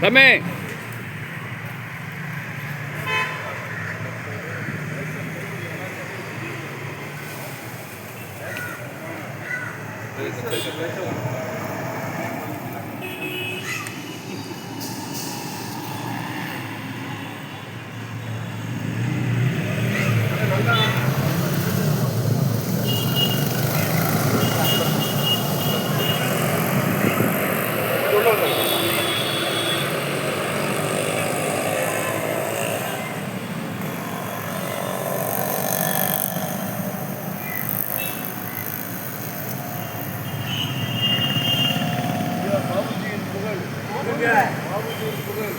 咱们.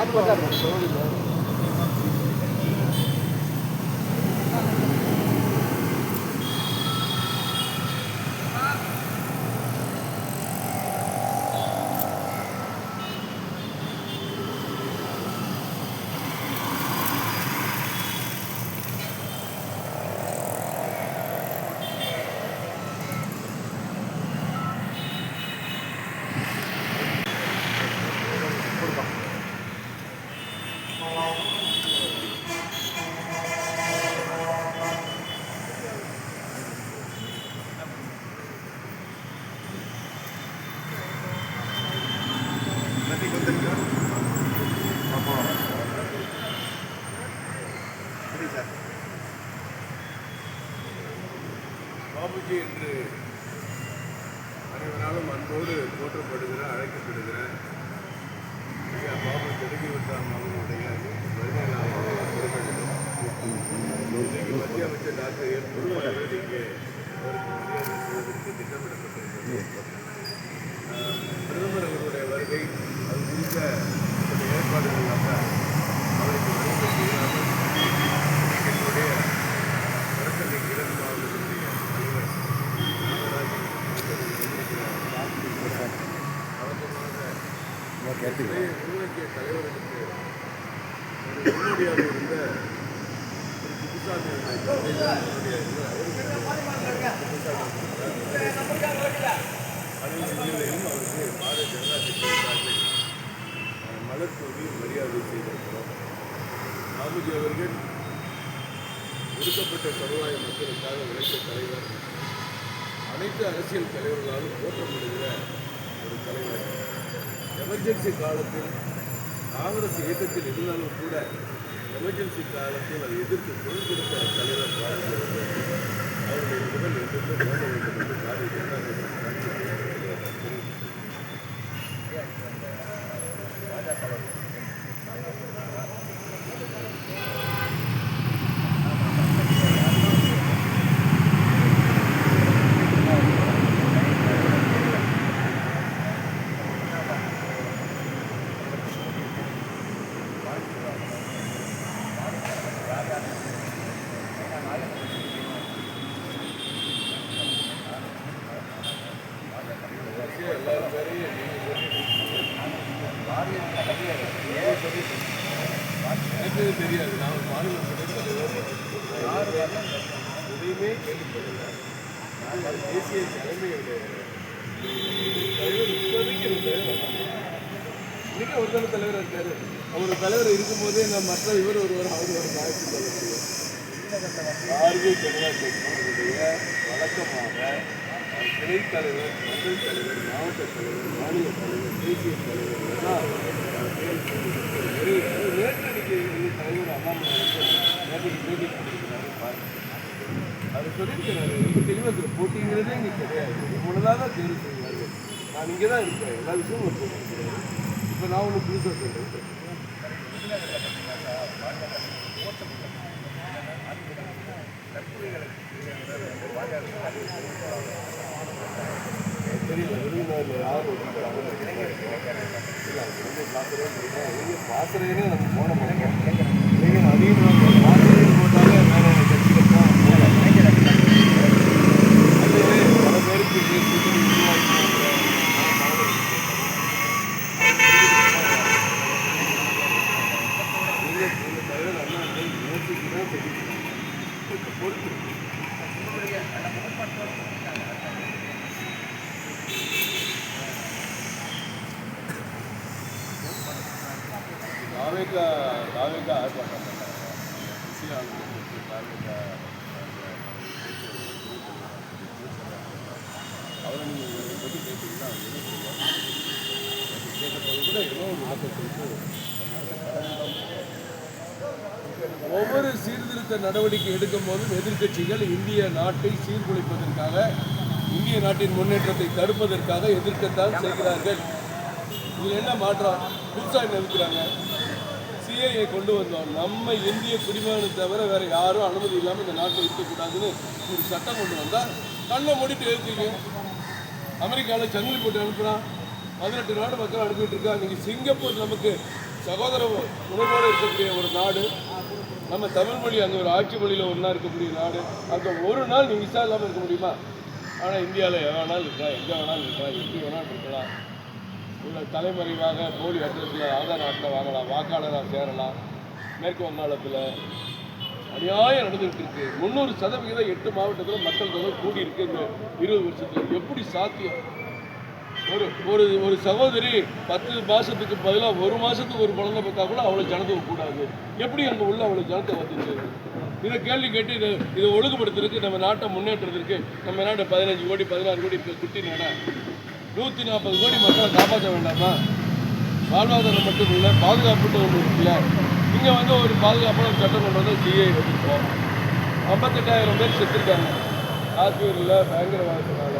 தம்பி பாபுஜி என்று அனைவராலும் அன்போடு போற்றப்படுகிற அழைக்கப்படுகிற ஐயா பாபு தெலுங்குவிட்டாம் அவர்களுடைய இன்றைக்கு மத்திய அமைச்சர் டாக்டர் என் இங்கே அவருக்கு மரியாதை செய்வதற்கு திட்டமிடப்பட்டிருக்கிறது. அவசரமாக உள்ளடக்கிய தலைவர்களுக்கு முன்னோடியாக இருந்த அவருக்கு பாரதிய ஜனதா கட்சி சார்பில் மலர் தூவி மரியாதை செய்திருக்கிறோம் பாபுஜி அவர்கள் ஒடுக்கப்பட்ட சமுதாய மக்களுக்காக உழைத்த தலைவர் அனைத்து அரசியல் தலைவர்களாலும் போற்றப்படுகிற ஒரு தலைவர் எமர்ஜென்சி காலத்தில் காங்கிரஸ் இயக்கத்தில் இருந்தாலும் கூட எமர்ஜென்சி காலத்தில் அதை எதிர்த்து குரல் கொடுத்த தலைவர் பாரதியார் அவர்கள் அவருடைய புகழ் என்றென்று ஓட வேண்டும் என்று பாரதிய ஜனதா கட்சி தெரிவித்துக் எல்லாரும் பேரையும் எனக்கு தெரியாது. நான் ஒரு மாநில துணைத் தலைவர் யார் எதையுமே கேள்விப்படல நான் தேசிய தலைமையுடைய தலைவர் இப்போதைக்கு இருக்காரு இன்னைக்கு ஒரு தலை தலைவர் இருக்காரு. அவர் தலைவர் இருக்கும்போதே நான் மற்ற இவர் ஒருவர் அவர் ஒரு நாயக்கு சொல்ல முடியும் பாரதிய ஜனதா கட்சியினுடைய வழக்கமாக அஹ், துணைத் தலைவர் மண்டல் தலைவர் மாவட்ட தலைவர் மாநில தலைவர் தேசிய தலைவர் எல்லாம் அஹ், நேற்றடிக்கு தலைவர் அண்ணாமலை நேற்றைக்கு பேட்டி கொடுத்திருக்கிறாரு பாருங்க. அவர் சொல்லியிருக்கிறாரு. ரொம்ப தெளிவாக இருக்கிற போட்டிங்கிறதே இங்கே கிடையாது. இவ்வளோதான் தான் தேர்வு செய்வார்கள். நான் இங்கே தான் இருக்கிறேன். எல்லா விஷயமும் சொல்லியிருக்கிறேன் இப்போ நான் ஒன்று புதுசாக சொல்கிறேன் தெரியல விருதுநகரில் யாரும் ஒதுக்குறாங்க இல்லை அது நம்ம போன மாட்டோம் அதிகமாக பாசுறேன்னு போட்டாலே வேறு கட்சிகள் தான் போகலாம் அது பல பேருக்கு கூட்டணி உருவாக்கி நீங்கள் இந்த தவிர நல்லா முயற்சிக்கு தான் தெரியும் பொறுத்து தாவேக்கா தாவேக்கா ஆர்ப்பாட்டம். பண்ணாங்க தாவேக்கா அவரை நீங்கள் பற்றி கேட்டீங்கன்னா அவங்க என்ன சொல்லுவாங்க கேட்டபோது கூட ஏதோ ஒரு விளக்கம் ஒவ்வொரு சீர்திருத்த நடவடிக்கை எடுக்கும் போதும் எதிர்க்கட்சிகள் இந்திய நாட்டை சீர்குலைப்பதற்காக இந்திய நாட்டின் முன்னேற்றத்தை தடுப்பதற்காக எதிர்க்கத்தான் செய்கிறார்கள். இதில் என்ன மாற்றம்? புதுசாக நிறுத்துறாங்க இருக்கிறாங்க கொண்டு வந்தோம். நம்ம இந்திய குடிமகனை தவிர வேற யாரும் அனுமதி இல்லாமல் இந்த நாட்டில் இருக்கக்கூடாதுன்னு ஒரு சட்டம் கொண்டு வந்தால் கண்ணை மூடிட்டு எழுதிங்க அமெரிக்காவில் சங்கிலி போட்டு அனுப்புகிறான் பதினெட்டு நாடு மக்கள் அனுப்பிட்டு இருக்கா? இன்னைக்கு சிங்கப்பூர் நமக்கு சகோதர உணர்வோடு இருக்கக்கூடிய ஒரு நாடு. நம்ம தமிழ் மொழி அங்கே ஒரு ஆட்சி மொழியில் ஒன்றா இருக்கக்கூடிய நாடு. அங்கே ஒரு நாள் நீ விசா இல்லாமல் இருக்க முடியுமா? ஆனால் இந்தியாவில் எவ்வளோ வேணாலும் இருக்கலாம் எங்கே வேணாலும் இருக்கலாம் எப்படி வேணாலும் இருக்கலாம். தலைமறைவாக போலி அட்ரஸில் ஆதார் அட்டை வாங்கலாம் வாக்காளராக சேரலாம். மேற்கு வங்காளத்தில் அநியாயம் நடந்துகிட்டு இருக்கு. முந்நூறு சதவிகிதம் எட்டு மாவட்டத்தில் மக்கள் தொகை கூடி இருக்கு இந்த இருபது வருஷத்துக்கு எப்படி சாத்தியம்? ஒரு ஒரு ஒரு சகோதரி பத்து மாதத்துக்கு பதிலாக ஒரு மாதத்துக்கு ஒரு குழந்தை பார்த்தா கூட அவ்வளோ ஜனத்தொகை கூடாது. எப்படி அங்கே உள்ள அவ்வளோ ஜனத்தை வந்துச்சு இதை கேள்வி கேட்டு இதை இதை ஒழுங்குபடுத்துறதுக்கு நம்ம நாட்டை முன்னேற்றத்திற்கு நம்ம நாட்டை பதினஞ்சு கோடி பதினாறு கோடி இப்போ குட்டி நாடா. நூற்றி நாற்பது கோடி மக்களை காப்பாற்ற வேண்டாமா? வாழ்வாதாரம் மட்டும் இல்லை பாதுகாப்புட்டு ஒன்று இருக்குல்ல. இங்கே வந்து ஒரு பாதுகாப்பான சட்டம் கொண்டு வந்து சிஐ வச்சுருக்கோம் ஐம்பத்தெட்டாயிரம் பேர் செத்துருக்காங்க. காஷ்மீரில் பயங்கரவாதத்தினால.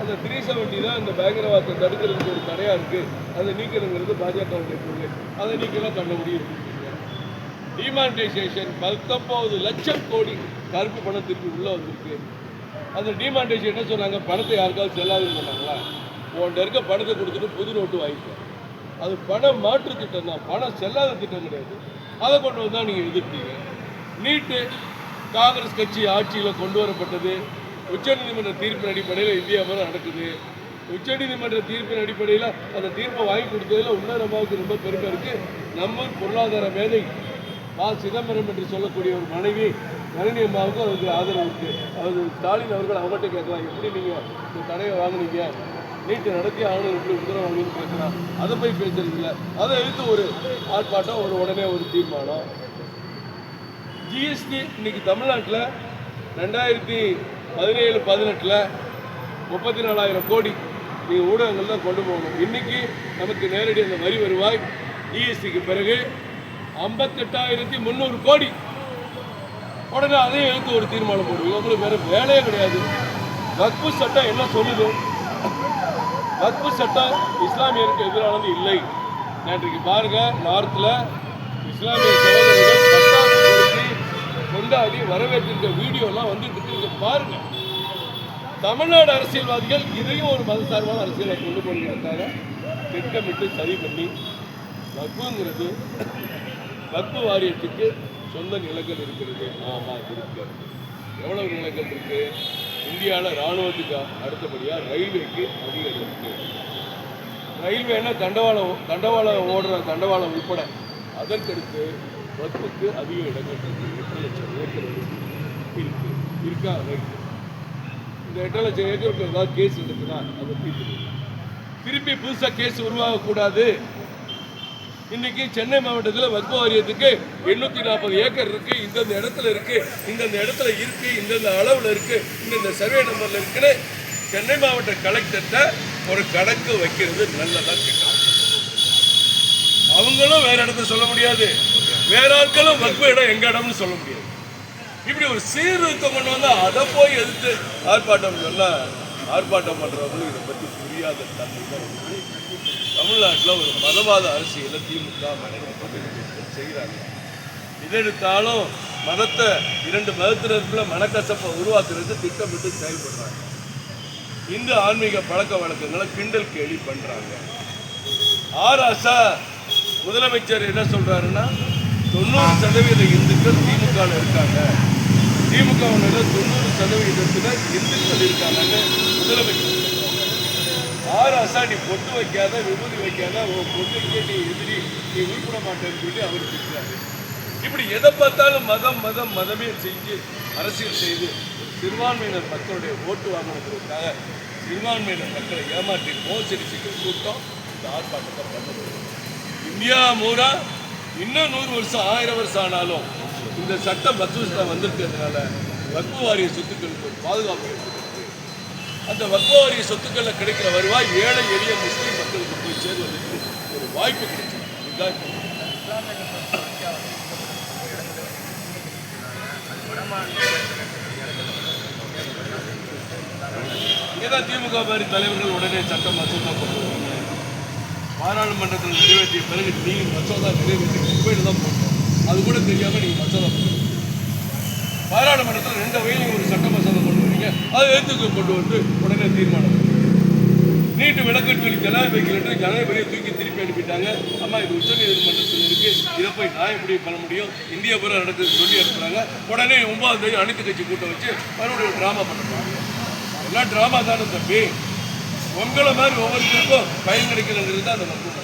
அந்த த்ரீ செவன்ட்டி தான் இந்த பயங்கரவாதத்தை தடுக்கிறதுக்கு ஒரு தடையாக இருக்குது அதை நீக்கிறதுங்கிறது பாஜகவுடைய பொருள் அதை நீக்கலாம் கண்ட முடியும் டிமானிட்டைசேஷன் பத்தொம்பது லட்சம் கோடி கருப்பு பணம் திருப்பி உள்ளே வந்திருக்கு. அந்த டிமானிட்டைசேஷன் என்ன சொன்னாங்க? பணத்தை யாருக்காவது செல்லாதுன்னு சொன்னாங்களா? உன்கிட்ட இருக்க பணத்தை கொடுத்துட்டு புது நோட்டு வாங்கிக்கலாம் அது பண மாற்று திட்டம் தான் பணம் செல்லாத திட்டம் கிடையாது. அதை கொண்டு வந்தால் நீங்கள் எதிர்த்தீங்க நீட்டு காங்கிரஸ் கட்சி ஆட்சியில் கொண்டு வரப்பட்டது உச்சநீதிமன்ற தீர்ப்பின் அடிப்படையில் இந்தியா பூரா நடக்குது. உச்சநீதிமன்ற தீர்ப்பின் அடிப்படையில் அந்த தீர்ப்பை வாங்கி கொடுத்ததில் இன்னும் ரொம்ப பெருமை இருக்குது நம்ம பொருளாதார மேதை பா. சிதம்பரம் என்று சொல்லக்கூடிய ஒரு மனைவி நளினி அம்மாவுக்கும் அதுக்கு ஆதரவு இருக்குது அது ஸ்டாலின் அவர்கள் அவங்கள்ட்ட கேட்கலாம். எப்படி நீங்கள் இந்த தடையை வாங்கினீங்க? நீட்டு நடத்தி ஆகணும் எப்படி உத்தரவு அப்படின்னு பேசலாம் அதை போய் பேசுறதில்ல. அதை எழுத்து ஒரு ஆர்ப்பாட்டம் ஒரு உடனே ஒரு தீர்மானம். ஜிஎஸ்டி இன்னைக்கு தமிழ்நாட்டில் ரெண்டாயிரத்தி பதினேழு பதினெட்டில் முப்பத்தி நாலாயிரம் கோடி நீங்கள் ஊடகங்கள் தான் கொண்டு போகணும். இன்னைக்கு நமக்கு நேரடி அந்த வரி வருவாய். ஜிஎஸ்டிக்கு பிறகு ஐம்பத்தெட்டாயிரத்தி முந்நூறு கோடி. உடனே அதையும் எழுத்து ஒரு தீர்மானம் போடுவீங்க உங்களுக்கு வேற வேலையே கிடையாது. வக்பு சட்டம் என்ன சொல்லுது? வக்பு சட்டம் இஸ்லாமியருக்கு எதிரானது இல்லை. நேற்றைக்கு பாருங்க நார்த்தில் இஸ்லாமிய சகோதரர்கள் பட்டாசு கொண்டாடி வரவேற்றிருக்க வீடியோலாம் வந்துட்டு இருக்கு. பாருங்க. தமிழ்நாடு அரசியல்வாதிகள் இதையும் ஒரு மதசார்பான அரசியலை கொண்டு போகிறதுக்காக திட்டமிட்டு சரி பண்ணி வக்புங்கிறது வக்பு வாரியத்துக்கு சொந்த நிலங்கள் இருக்கிறது. ஆமாம் இருக்கு. எவ்வளவு நிலங்கள் இருக்குது இந்தியாவில் இராணுவத்துக்கு அடுத்தபடியாக ரயில்வேக்கு அதிக இருக்கு ரயில்வேனா தண்டவாளம் தண்டவாளம் ஓடுற தண்டவாளம் உட்பட அதற்கடுத்து வக்புக்கு அதிக இடங்கள் இருக்குது எட்டு லட்சம் ஏக்கர் இருக்கு. இருக்கா ரைட்டு இந்த எட்டு லட்சம் ஏக்கருக்கு ஏதாவது கேஸ் இருக்குன்னா அதை தீர்த்து திருப்பி புதுசாக கேஸ் உருவாகக்கூடாது. இன்னைக்கு சென்னை மாவட்டத்தில் வக்ப வாரியத்துக்கு எண்ணூற்றி நாற்பது ஏக்கர் இருக்குது இந்தந்த இடத்துல இருக்குது இந்தந்த இடத்துல இருக்குது இந்தந்த அளவில் இருக்குது இந்தந்த சர்வே நம்பரில் இருக்குன்னு சென்னை மாவட்ட கலெக்டர்கிட்ட ஒரு கணக்கு வைக்கிறது நல்லதாக கேட்கலாம். அவங்களும் வேற இடத்த சொல்ல முடியாது. வேற ஆட்களும் வக்ப இடம் எங்க இடம்னு சொல்ல முடியாது. இப்படி ஒரு சீர்திருத்தம் கொண்டு வந்தால் அதை போய் எதிர்த்து ஆர்ப்பாட்டம் சொன்னால் ஆர்ப்பாட்டம் பண்ணுறவங்களும் இதை பற்றி புரியாத தன்மை தான் இருக்குது. தமிழ்நாட்டில் ஒரு மதவாத அரசியலை திமுக செய்கிறாங்க இதெடுத்தாலும் மதத்தை இரண்டு மதத்தினருக்குள்ள மனக்கசப்பை உருவாக்குறது திட்டமிட்டு செயல்படுறாங்க. இந்து ஆன்மீக பழக்க வழக்கங்களை கிண்டல் கேள்வி பண்ணுறாங்க ஆராசா முதலமைச்சர் என்ன சொல்கிறாருன்னா தொண்ணூறு சதவீத இந்துக்கள் திமுகவில் இருக்காங்க. திமுக தொண்ணூறு சதவீதத்தில் இந்துக்கள் இருக்காங்கன்னு முதலமைச்சர் ஆராசா நீ பொட்டு வைக்காத விபூதி வைக்காத உன் பொட்டுக்கு நீ எதிரி நீ உருப்பிட மாட்டேன்னு சொல்லி அவர் திட்டுறாரு. இப்படி எதை பார்த்தாலும் மதம் மதம் மதமே செஞ்சு அரசியல் செய்து சிறுபான்மையினர் மக்களுடைய ஓட்டு வாங்கணுங்கிறதுக்காக சிறுபான்மையினர் மக்களை ஏமாற்றி மோசடி செய்யும் கூட்டம் இந்த ஆர்ப்பாட்டத்தை பண்ணுது. இந்தியா மூரா இன்னும் நூறு வருஷம் ஆயிரம் வருஷம் ஆனாலும் இந்த சட்ட மசூசா வந்திருக்கிறதுனால வக்பு வாரிய சொத்துக்களுக்கு பாதுகாப்பு அந்த வக்பு சொத்துக்களில் கிடைக்கிற வருவாய் ஏழை எளிய முஸ்லீம் மக்களுக்கு போய் சேருவதற்கு ஒரு வாய்ப்பு கிடைச்சிருக்கு. இதுதான் இங்கேதான் திமுக மாதிரி தலைவர்கள் உடனே சட்ட மசோதா கொண்டு வருவாங்க பாராளுமன்றத்தில் நிறைவேற்றிய பிறகு நீங்கள் மசோதா நிறைவேற்றி குப்பையில் தான் போட்டோம் அது கூட தெரியாமல் நீங்கள் மசோதா போடுறீங்க பாராளுமன்றத்தில் ரெண்டு வகையிலும் ஒரு சட்ட மசோதா அதை எடுத்துக்க கொண்டு வந்து உடனே தீர்மானம். நீட்டு விளக்கட்டு ஜனாதிபதி லெட்டர் ஜனாதிபதியை தூக்கி திருப்பி அனுப்பிட்டாங்க. அம்மா இது உச்ச நீதிமன்றத்தில் இருக்கு இதை போய் நான் எப்படி பண்ண முடியும்? இந்திய பூரா நடக்குது சொல்லி அனுப்புறாங்க. உடனே ஒன்பதாம் தேதி அனைத்து கட்சி கூட்டம் வச்சு மறுபடியும் ட்ராமா பண்ணுறாங்க எல்லாம் ட்ராமா தானே தம்பி. உங்களை மாதிரி ஒவ்வொருத்தருக்கும் பயன் கிடைக்கிறதுங்கிறது தான் அந்த மக்கள்